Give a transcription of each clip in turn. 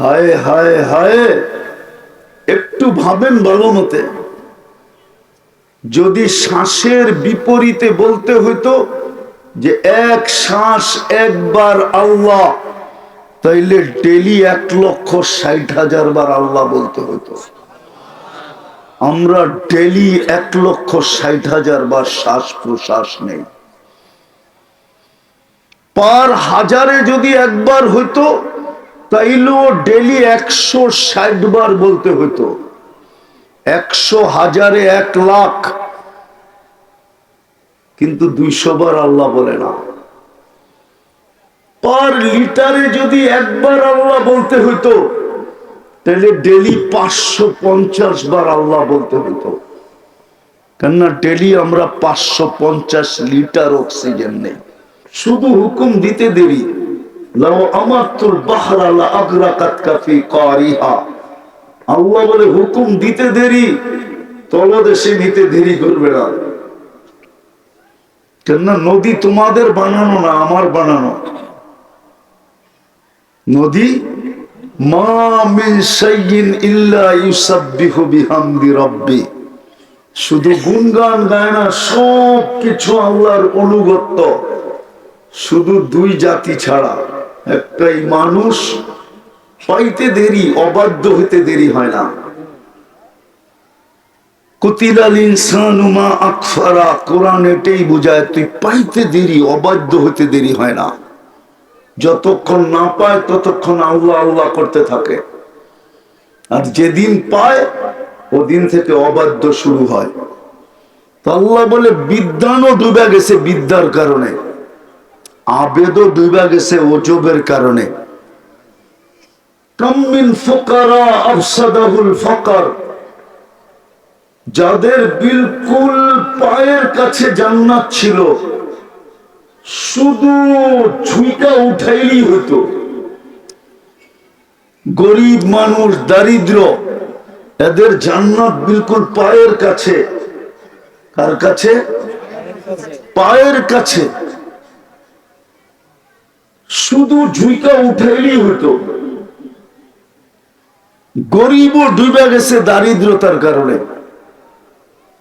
হায় হায় হায়। একটু ভাবেন ভালো মতে যদি শ্বাসের বিপরীতে বলতে হইতো যে এক শ্বাস একবার আল্লাহ, তাইলে ডেলি এক লক্ষ ষাট হাজার বার আল্লাহ বলতে হতো আমরা ডেলি এক লক্ষ ষাট হাজার বার শ্বাস প্রশ্বাস নেই। পার হাজারে যদি একবার হইতো তাইলেও ডেলি একশো ষাট বার বলতে হতো একশো হাজারে এক লাখ। কিন্তু দুইশো বার আল্লাহ বলে না। পার লিটারে যদি একবার আল্লাহ বলতে হইতো তাহলে ডেলি পাঁচশো পঞ্চাশ বার আল্লাহ বলতে হতো কেননা ডেলি আমরা পাঁচশো পঞ্চাশ লিটার অক্সিজেন নেই। শুধু হুকুম দিতে দেরি। আল্লাহ বলে, হুকুম দিতে দেরি, তলদেশে নিতে দেরি করবে না। নদী তোমাদের বানানো না, আমার বানানো। নদী, মা শুধু গুনগান গায় না সব কিছু আল্লাহর অনুগত্য। শুধু দুই জাতি ছাড়া। একটাই মানুষ পাইতে দেরি, অবাধ্য হইতে দেরি হয় না। অবাধ্য দেরি হয় না। যতক্ষণ না পায়, ততক্ষণ আল্লাহ আল্লাহ করতে থাকে। আর যেদিন পায়, ওদিন থেকে অবাধ্য শুরু হয়। তো আল্লাহ বলে, বিদ্যানও ডুবে গেছে বিদ্যার কারণে। আবেদও ডুবে গেছে ওজবের কারণে। যাদের বিলকুল পায়ের কাছে জান্নাত ছিল, শুধু ঝুঁকা উঠাইলেই হতো গরিব মানুষ, দারিদ্র, এদের জান্নাত বিলকুল পায়ের কাছে। কার কাছে? পায়ের কাছে। শুধু ঝুঁকা উঠাইলেই হতো গরিবও ডুবে গেছে দারিদ্রতার কারণে।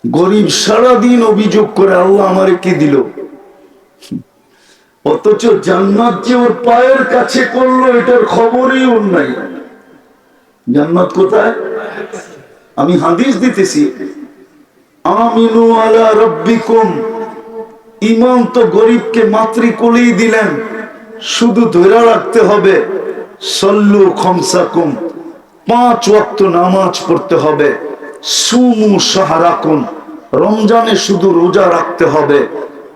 গরিব সারাদিন অভিযোগ করে, আল্লাহ আমারে কি দিল? অথচ জান্নাত যে ওর পায়ের কাছে করল, এটার খবরই ওর নাই। জান্নাত কোথায়? আমি হাদিস দিতেছি, আমিনু আলা রব্বিকুম। ইমাম তো গরিবকে মাতৃকুলেই দিলেন। শুধু ধরে রাখতে হবে। সল্লু খমসাকুম, পাঁচ ওয়াক্ত নামাজ পড়তে হবে। সুমু সাহারাকুম, রমজানে শুধু রোজা রাখতে হবে।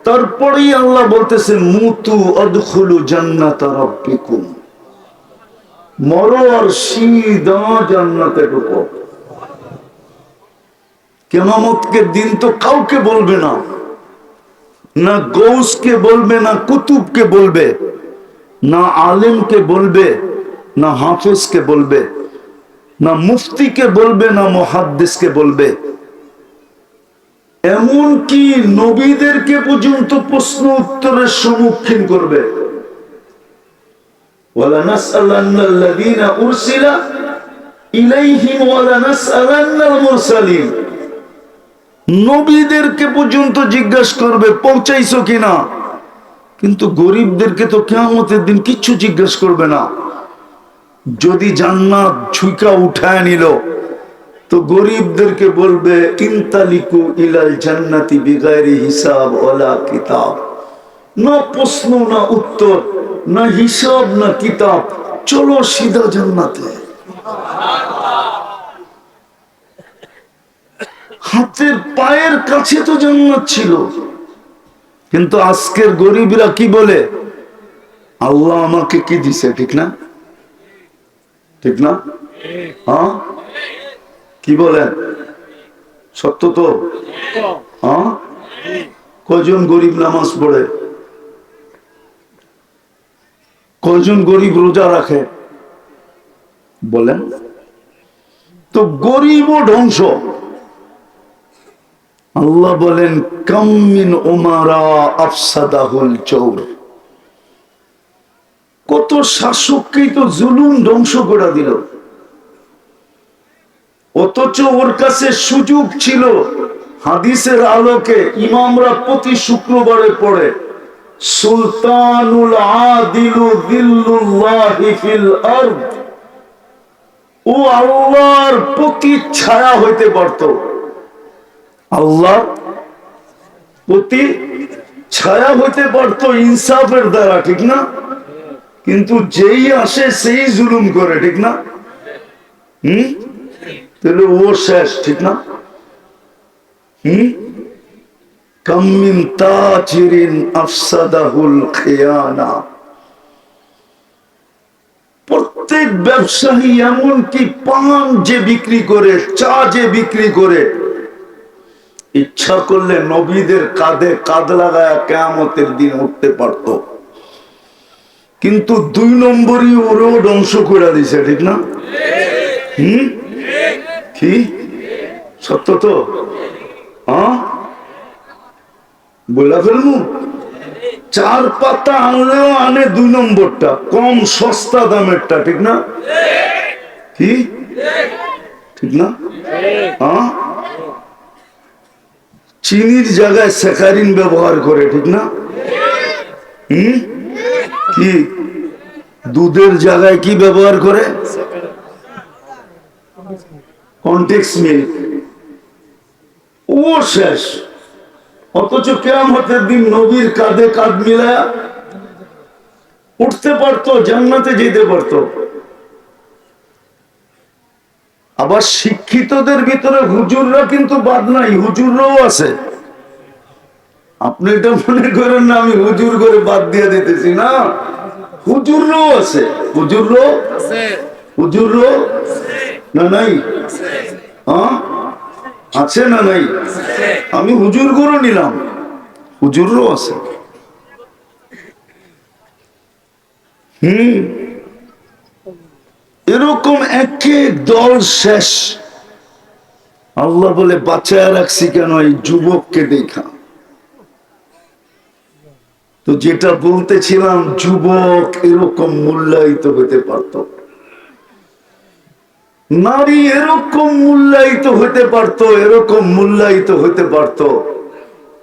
তারপরেই আল্লাহ বলতেছেন মুতু অদখুলু জান্নাত রব্বিকুম। মরো আর সিদা জান্নাতে ঢুকো। কেমামতকে দিন তো কাউকে বলবে না না গৌসকে বলবে, না কুতুবকে বলবে। না আলেমকে বলবে, না হাফেজকে বলবে, না মুফতিকে বলবে, না মহাদ্দেশকে বলবে। এমন কি নবীদেরকে পর্যন্ত প্রশ্ন উত্তরের সম্মুখীন করবে। নবীদেরকে পর্যন্ত জিজ্ঞাসা করবে, পৌঁছাইছ কিনা? কিন্তু গরিবদেরকে তো কেমতের দিন কিচ্ছু জিজ্ঞেস করবে না। যদি জান্নাত ঝুঁকা উঠায় নিল, তো গরিবদেরকে বলবে, ইনতালিকু ইলাল জান্নাতি বিগাইরি হিসাব ওলা কিতাব। না প্রশ্ন, না উত্তর, না হিসাব, না কিতাব। চলো সিধা জান্নাতে। হাতের পায়ের কাছে তো জান্নাত ছিল। কিন্তু আজকের গরিবরা কি বলে? আল্লাহ আমাকে কি দিছে, ঠিক না? ঠিক না? হ্যাঁ? কি বলেন? সত্য তো? হ্যাঁ? কজন গরিব নামাজ পড়ে? কজন গরিব রোজা রাখে? বলেন। তো গরিবও ধ্বংস। আল্লাহ বলেন কামিন ওমারা আফসাদাহুল চৌর কত শাসককেই তো জুলুম ধ্বংস করে দিল। অথচ ওর কাছে সুযোগ ছিল, হাদিসের আলোকে ইমামরা প্রতি শুক্রবারে পড়ে, সুলতানুল আদিলু দিল্লুল্লাহি ফিল আরদ। ও আল্লাহর প্রতি ছায়া হইতে পারত। আল্লাহ প্রতি ছায়া হইতে পারতো ইনসাফের দ্বারা, ঠিক না? কিন্তু যেই আসে সেই জুলুম করে, ঠিক না? হম? তাহলে ও শেষ, ঠিক না? হুম? কামিন তাজিরিন আফসাদাহুল খেয়ানা। প্রত্যেক ব্যবসায়ী এমনকি পান যে বিক্রি করে, চা যে বিক্রি করে ইচ্ছা করলে নবীদের কাঁধে কাঁধ লাগায় কেয়ামতের দিন উঠতে পারত। কিন্তু দুই নম্বরই ওরেও ধ্বংস করে দিছে, ঠিক না? হুম? কি? সত্য তো? বলে ফেলব চার পাতা আনলেও আনে দুই নম্বরটা, কম সস্তা দামেরটা, ঠিক না? কি? ঠিক না? হ্যাঁ চিনির জায়গায় স্যাকারিন ব্যবহার করে, ঠিক না? হুম? কি? দুধের জায়গায় কি ব্যবহার করে? Context milk. ও শেষ। অথচ কেয়ামতের দিন নবীর কাঁধে কাঁধ মিলায়া উঠতে পারতো, জান্নাতে যেতে পারতো। আবার শিক্ষিতদের ভিতরে হুজুররা কিন্তু বাদ নাই, হুজুররাও আছে। আপনি এটা মনে করেন না, আমি হুজুর করে বাদ দিয়ে দিতেছি না? হুজুররাও আছে। হুজুররাও? হুজুররাও? না নাই? হ্যাঁ? আছে না নাই? আমি হুজুর করে নিলাম। হুজুরও আছে। হুম? এরকম এক এক দল শেষ। আল্লাহ বলে, বাঁচায় রাখছি কেন এই যুবককে দেখা? তো যেটা বলতেছিলাম, যুবক এরকম মূল্যায়িত হতে পারত। নারী এরকম মূল্যায়িত হতে পারত, এরকম মূল্যায়িত হতে পারত।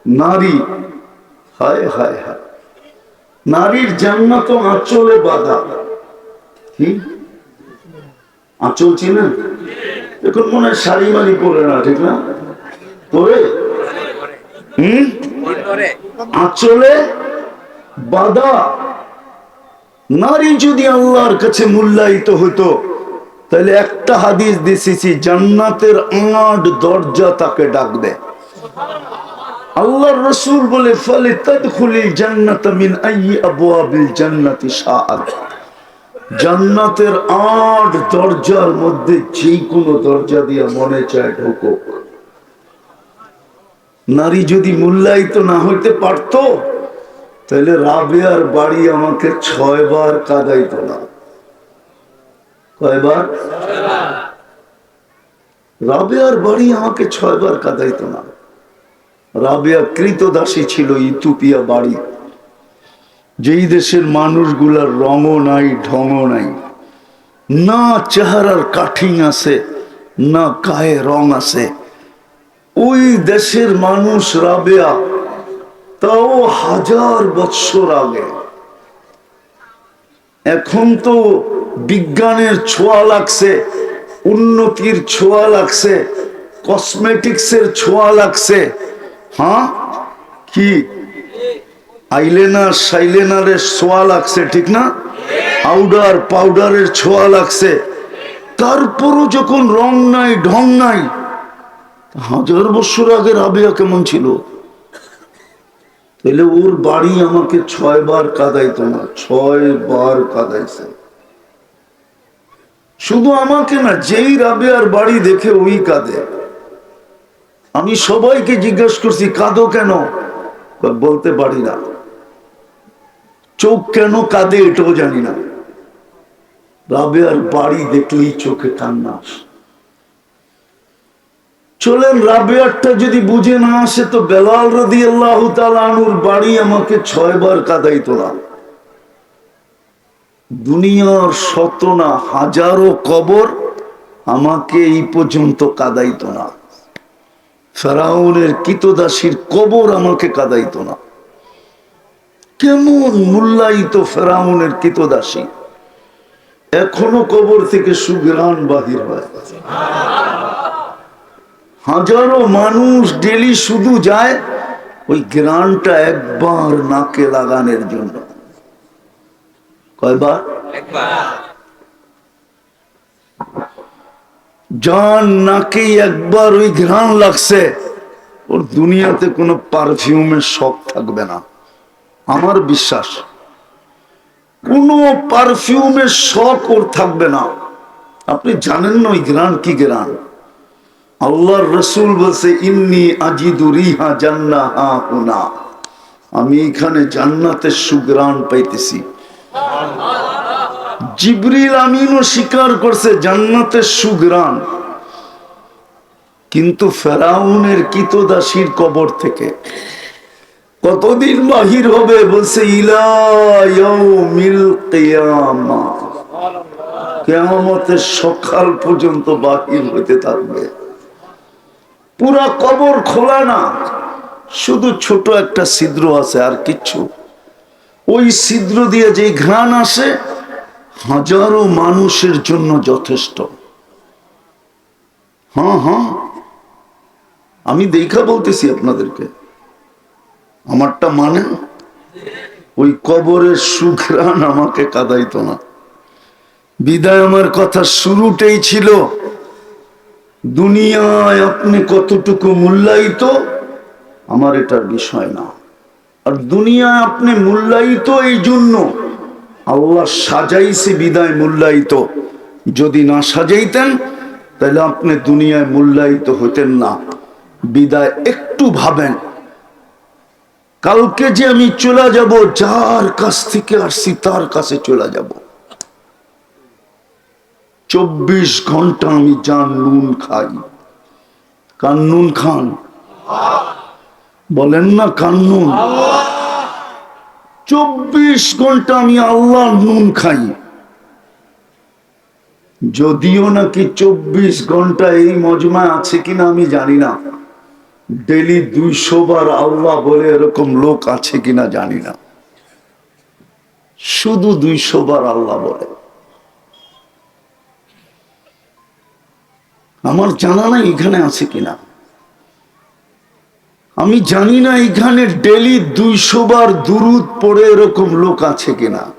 নারী, হায় হায় হায়। নারীর জান্নাত আঁচলে বাধা। কি? আঁচল চিনেন এখন মনে হয় শাড়ি মারি পরে না, ঠিক না? পরে? হম? আঁচলে বাধা। নারী যদি আল্লাহর কাছে মূল্যায়িত হতো, তাহলে একটা হাদিস দিয়েছি, জান্নাতের আট দরজা তাকে ডাকবে আল্লাহর রসুল বলে ফলে তদখুলি জান্নাত মিন আইয়ি আবওয়াবিল জান্নাতি শাআত। জান্নাতের আট দরজার মধ্যে যে কোনো দরজা দিয়ে মনে চায় ঢুকুক নারী যদি মূল্যায়িত না হইতে পারত, তাহলে রাবেয়ার বাড়ি আমাকে ছয়বার কাদাইত না। কয়বার? রাবেয়ার বাড়ি আমাকে ছয়বার কাদাইত না। রাবেয়া কৃতদাসী ছিল ইতুপিয়া বাড়ি। যেই দেশের মানুষগুলার রঙও নাই, ঢঙও নাই, না চেহারার কাঠিং আছে, না গায়ে রং আছে, ওই দেশের মানুষ রাবেয়া, তাও হাজার বৎসর আগে। এখন তো বিজ্ঞানের ছোঁয়া লাগছে, উন্নতির ছোঁয়া লাগছে কসমেটিক্সের ছোঁয়া লাগছে হ্যাঁ? কি আইলেনার, সাইলেনারের ছোঁয়া লাগছে, ঠিক না? পাউডার পাউডারের ছোঁয়া লাগছে। তারপরও যখন রং নাই, ঢং নাই, হাজার বছর আগে রাবিয়া কেমন ছিল? তাহলে ওর বাড়ি আমাকে ছয় বার কাদাইতো না ছয় বার কাদাইছে। শুধু আমাকে না, যেই রাবেয়ার বাড়ি দেখে ওই কাঁদে। আমি সবাইকে জিজ্ঞেস করছি, কাঁদো কেন? বলতে পারি না। চোখ কেন কাঁদে এটাও জানি না। রাবেয়ার বাড়ি দেখলেই চোখে কান্না চলেন, রাবেয়ারটা যদি বুঝে না আসে তো বেলাল রদি আল্লাহ আনুর বাড়ি আমাকে ছয় বার কাদাই তোলা। দুনিয়ার শত না হাজারো কবর আমাকে এই পর্যন্ত কাদাইতো না ফেরাউনের কিতদাসীর কবর আমাকে কাদাইতো না কেমন মূল্যায়িত ফেরাউনের কিতদাসী? এখনও কবর থেকে সুগ্রাণ বাহির হয়। হাজারো মানুষ ডেলি শুধু যায় ওই গ্রানটা একবার নাকে লাগানোর জন্য। কয়বার? যার নাকেই একবার ওই ঘ্রাণ লাগছে, ওর দুনিয়াতে কোনো পারফিউমের শখ থাকবে না। আমার বিশ্বাস, কোনো পারফিউমের শখ ওর থাকবে না। আপনি জানেন না ওই গ্রান কি গ্রান আল্লাহর রসুল বলছে, ইন্নি আজিদু রিহা জান্না হা হুনা। আমি এখানে জান্নাতের সুগ্রাণ পাইতেছি। জিবরিল আমিনও স্বীকার করছে, জান্নাতের সুগ্রাণ। কিন্তু ফেরাউনের কিতদাসীর কবর থেকে কতদিন বাহির হবে? বলছে কেয়ামতের সকাল পর্যন্ত বাহির হতে থাকবে। পুরা কবর খোলা না, শুধু ছোট একটা ছিদ্র আছে, আর কিচ্ছু ওই ছিদ্র দিয়ে যে ঘ্রাণ আসে, হাজারো মানুষের জন্য যথেষ্ট। হ্যাঁ হ্যাঁ। আমি দেখা বলতেছি আপনাদেরকে। আমারটা মানে? ওই কবরের সুঘ্রাণ আমাকে কাদাইতো না। বিদায় আমার কথা শুরুটাই ছিল। দুনিয়ায় আপনি কতটুকু মূল্যায়িত, আমার এটার বিষয় না। আর দুনিয়ায় আপনি মূল্যায়িত এই জন্য আল্লাহ সাজাইছে বিদায় মূল্যায়িত। যদি না সাজাইতেন, তাহলে আপনি দুনিয়ায় মূল্যায়িত হতেন না। বিদায় একটু ভাবেন কালকে যে আমি চলে যাব, যার কাছ থেকে আসছি, তার কাছে চলে যাব। চব্বিশ ঘণ্টা আমি যান নুন খাই। কান নুন খান? বলেন না কান্নুন চব্বিশ ঘণ্টা আমি আল্লাহ নুন খাই। যদিও নাকি চব্বিশ ঘণ্টা এই মজমায় আছে কিনা আমি জানি না। ডেলি দুইশো বার আল্লাহ বলে এরকম লোক আছে কিনা জানি না। শুধু দুইশো বার আল্লাহ বলে। আমার জানা নাই এখানে আছে কিনা। আমি জানি না এখানে ডেলি দুইশো বার দুরুদ পড়ে এরকম লোক আছে কিনা।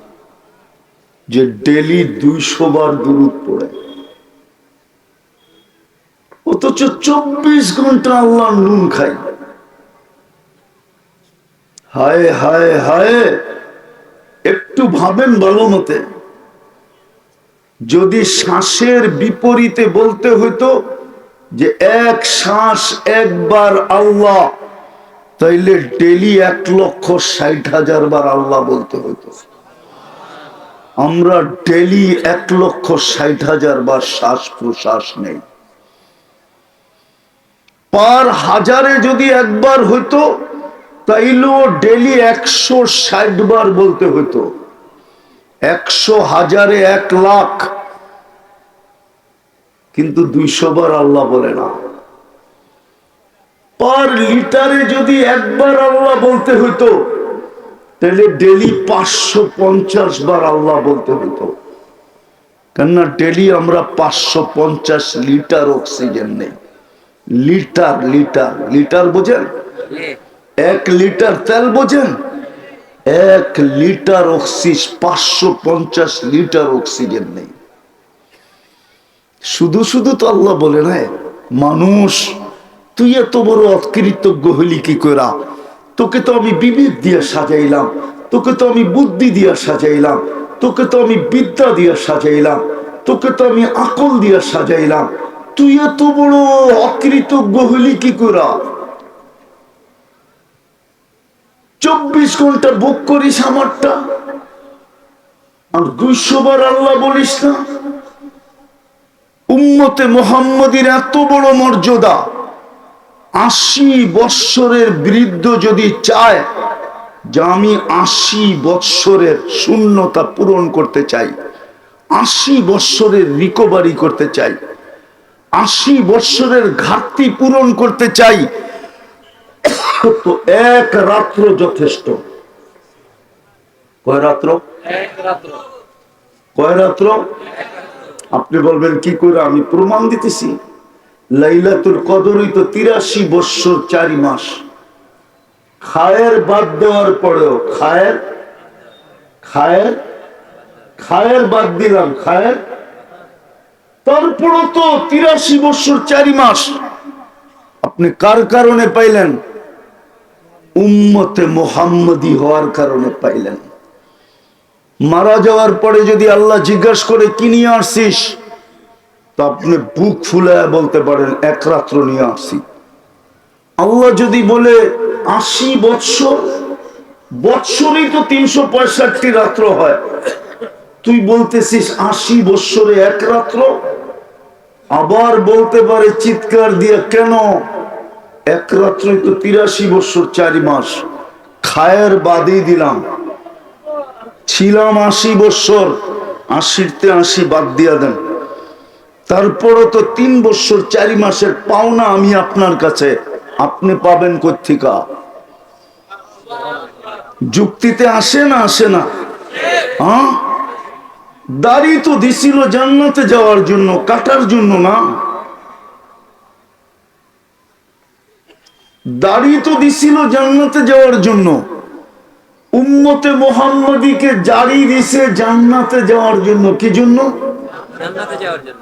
যে ডেলি দুইশো বার দুরুদ পড়ে। অথচ চব্বিশ ঘণ্টা আল্লাহ নুন খাই হায় হায় হায়, একটু ভাবেন ভালো মতে। যদি শ্বাসের বিপরীতে বলতে হইতো যে এক শ্বাস একবার আল্লাহ, তাইলে ডেলি এক লক্ষ ষাট হাজার বার আল্লাহ বলতে হইতো। আমরা ডেলি এক লক্ষ ষাট হাজার বার শ্বাস প্রশ্বাস নেই। পার হাজারে যদি একবার হইতো, তাইলেও ডেলি একশো ষাট বার বলতে হইতো। একশো হাজারে এক লাখ। কিন্তু দুইশো বার আল্লাহ বলে না। পার লিটারে যদি একবার আল্লাহ বলতে হইতো তাহলে ডেলি পাঁচশো পঞ্চাশ বার আল্লাহ বলতে হইতো। কেননা ডেলি আমরা পাঁচশো পঞ্চাশ লিটার অক্সিজেন নেই। লিটার লিটার লিটার বোঝেন? এক লিটার তেল বোঝেন? এক লিটার অক্সিজ, পাঁচশো পঞ্চাশ লিটার অক্সিজেন নেই। শুধু শুধু তো আল্লাহ বলে না, মানুষ, তুই এত বড় অকৃতজ্ঞ হলি কি করা তোকে তো আমি বিবেক দিয়ে সাজাইলাম, তোকে তো আমি বুদ্ধি দিয়ে সাজাইলাম, তোকে তো আমি বিদ্যা দিয়ে সাজাইলাম, তোকে তো আমি আকল দিয়ে সাজাইলাম। তুই এত বড় অকৃতজ্ঞ হলি কি করা? চব্বিশ ঘণ্টা বুক করিস আমারটা? আর দুইশো বার আল্লাহ বলিস না? উম্মতে মোহাম্মদীর এত বড় মর্যাদা, আশি বৎসরের বৃদ্ধ যদি চায় যে আমি আশি বৎসরের শূন্যতা পূরণ করতে চাই, আশি বৎসরের রিকভারি করতে চাই আশি বৎসরের ঘাটতি পূরণ করতে চাই তো এক রাত্র যথেষ্ট। কয় রাত্র? কয় রাত্র? আপনি বলবেন কি করে আমি প্রমাণ দিতেছি। লাইলাতুল কদরই তো তিরাশি বৎসর চারি মাস। খায়ের বাদ দেওয়ার পরেও খায়ের খায়ের খায়ের বাদ দিলাম খায়ের তারপরও তো তিরাশি বৎসর চারি মাস আপনি কার কারণে পাইলেন? উম্মতে মোহাম্মদী হওয়ার কারণে পাইলেন। মারা যাওয়ার পরে যদি আল্লাহ জিজ্ঞাসা করে, কি নিয়ে আসছিস? তো আপনি বুক ফুলায় বলতে পারেন, এক রাত্র নিয়ে আসছি। আল্লাহ যদি বলে, আশি বৎসর? বৎসরই তো তিনশো পঁয়ষট্টি রাত্র হয়। তুই বলতেছিস, আশি বৎসরে এক রাত্র? আবার বলতে পারে চিৎকার দিয়ে, কেন? এক রাত্রই তো তিরাশি বৎসর চারি মাস, খায়ের বাদই দিলাম। ছিলাম আশি বৎসর আশিতে আশি বাদ দিয়া দেন। তারপরও তো তিন বৎসর চারি মাসের পাওনা আমি আপনার কাছে। আপনি পাবেন কোথিকা যুক্তিতে আসে না আসে না? হ্যাঁ দাড়ি তো দিছিল জান্নাতে যাওয়ার জন্য কাটার জন্য না। দাড়ি তো দিছিল জান্নাতে যাওয়ার জন্য। উম্মতে মোহাম্মদীকে জারি দিছে জান্নাতে যাওয়ার জন্য কি জন্য।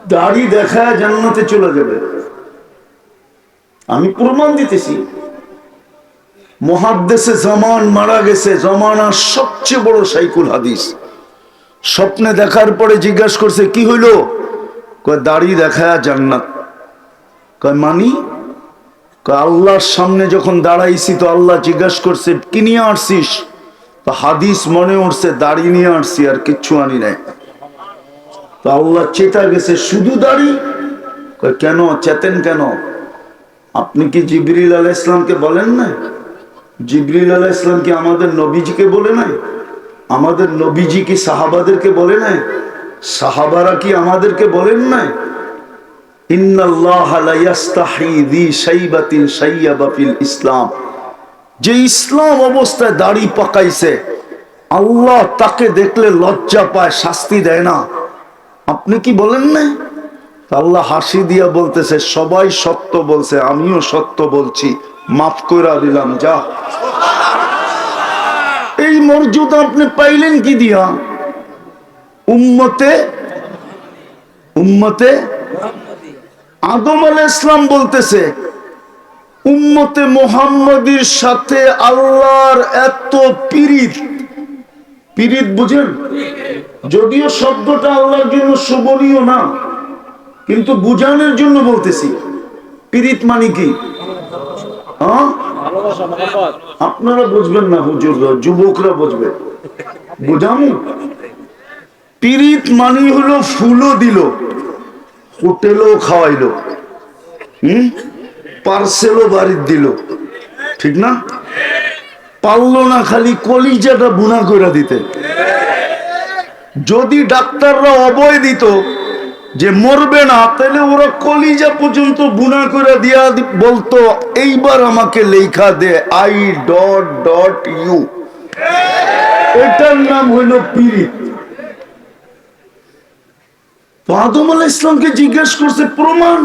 দাড়ি দেখায় জান্নাতে চলে যাবে। আমি প্রমাণ দিতেছি। মহাদ্দেশে জামান মারা গেছে জমানার সবচেয়ে বড় সাইকুল হাদিস। স্বপ্নে দেখার পরে জিজ্ঞাসা করছে, কি হইল? কয়, দাড়ি দেখায় জান্নাত। কয়, মানি? কয়, আল্লাহর সামনে যখন দাঁড়াইছি তো আল্লাহ জিজ্ঞাসা করছে, কি নিয়ে আসছিস? তো হাদিস মনে উঠছে, দাড়ি নিয়ে আসছি, আর কিচ্ছু আনি নাই। তো আল্লাহ চেতা গেছে, শুধু দাড়ি? কয়, কেন, চেতেন কেন? আপনি কি জিবরিল আলাহ ইসলামকে বলেন না জিবরিল আলাহ ইসলাম কি আমাদের নবীজিকে বলে নাই? আমাদের নবীজি কি সাহাবাদেরকে বলে নাই? সাহাবারা কি আমাদেরকে বলেন নাই? ইসলাম। যে ইসলাম অবস্থায় দাড়ি পাকাইছে, আল্লাহ তাকে দেখলে লজ্জা পায়, শাস্তি দেয় না। আপনি কি বলেন তা আল্লাহ হাসি দিয়া বলতেছে, সবাই সত্য বলছে, আমিও সত্য বলছি। মাফ করে দিলাম, যা। এই মর্যাদা আপনি পাইলেন কি দিয়া? উম্মতে উম্মতে, আদম আল ইসলাম বলতেছে, উম্মতে মোহাম্মদীর সাথে আল্লাহর এত পিরিত পিরিত বুঝেন? যদিও শব্দটা আল্লাহর জন্য শোভনীয় না, কিন্তু বুঝানোর জন্য বলতেছি। পিরিত মানে কি? হ্যাঁ? আপনারা বুঝবেন না হুজুররা যুবকরা বুঝবে। বুঝামু? পিরিত মানে হলো ফুলও দিল হোটেলও খাওয়াইলো হুম? পার্সেলও বাড়ির দিল ঠিক না? পারল না খালি কলিজাটা বুনা করে দিতে। যদি ডাক্তাররা অবয় দিত যে মরবে না, তাহলে ওরা কলিজা পর্যন্ত বুনা করে দিয়া বলতো, এইবার আমাকে লেখা দে আই ডট ডট ইউ এটার নাম হইল পিরিত তো আদম আলাহ ইসলামকে জিজ্ঞেস করছে, প্রমাণ?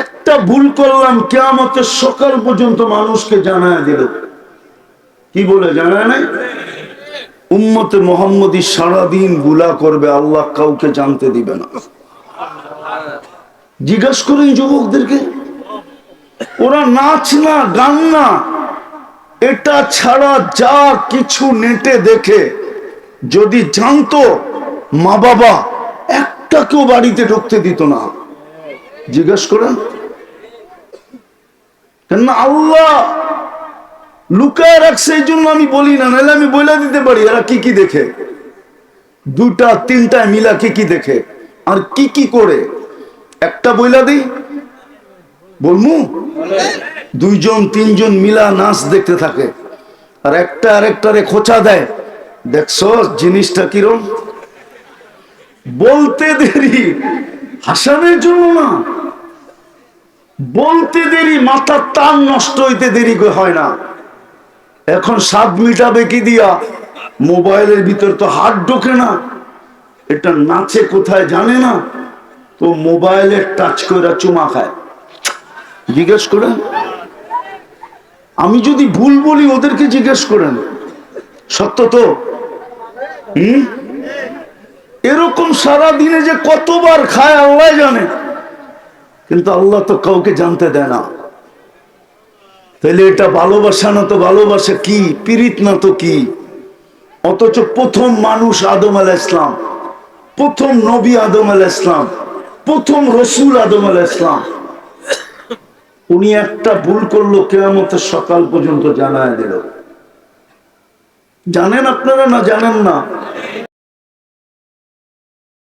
একটা ভুল করলাম, কেয়ামতের সকাল পর্যন্ত মানুষকে জানায় দিল। কি বলে, জানায় নাই? উম্মতে মোহাম্মদী সারাদিনগুলা করবে, আল্লাহ কাউকে জানতে দিবে না। জিজ্ঞাসা করেন যুবকদেরকে, ওরা নাচ না, গান না, এটা ছাড়া যা কিছু নেটে দেখে, যদি জানতো মা বাবা একটা কেউ বাড়িতে ঢুকতে দিত না। জিজ্ঞেস করেন কেন আল্লাহ লুকায় রাখছে এই জন্য আমি বলি না, নাহলে আমি বলে দিতে পারি, এরা কি কি দেখে? দুটা তিনটা মিলা কি কি দেখে? আর কি কি করে? একটা বইলা দিই। বলমু, দুইজন, তিনজন মিলা নাচ দেখতে থাকে। আর একটা আরেকটারে খোঁচা দেয়। দেখছ জিনিসটা কিরম? বলতে দেরি, হাসানের জন্য না। বলতে দেরি, মাথার তার নষ্ট হইতে দেরি হয় না। এখন স্বাদ মিটাবে কি দিয়া? মোবাইলের ভিতর তো হাত ঢোকে না। এটা নাচে কোথায় জানে না? তো মোবাইলে টাচ করে চুমা খায়। জিজ্ঞেস করেন, আমি যদি ভুল বলি ওদেরকে জিজ্ঞেস করেন। সত্য তো? এরকম সারা দিনে যে কতবার খায় আল্লাহ জানে। কিন্তু আল্লাহ তো কাউকে জানতে দেয় না। তাহলে এটা ভালোবাসা না তো ভালোবাসা কি? পিরিত না তো কি? অথচ প্রথম মানুষ আদম আল ইসলাম প্রথম নবী আদম আল ইসলাম প্রথম রসুল আদম আল ইসলাম উনি একটা ভুল করল, কেয়ামতের সকাল পর্যন্ত জানায় দিল। জানেন আপনারা না জানেন না?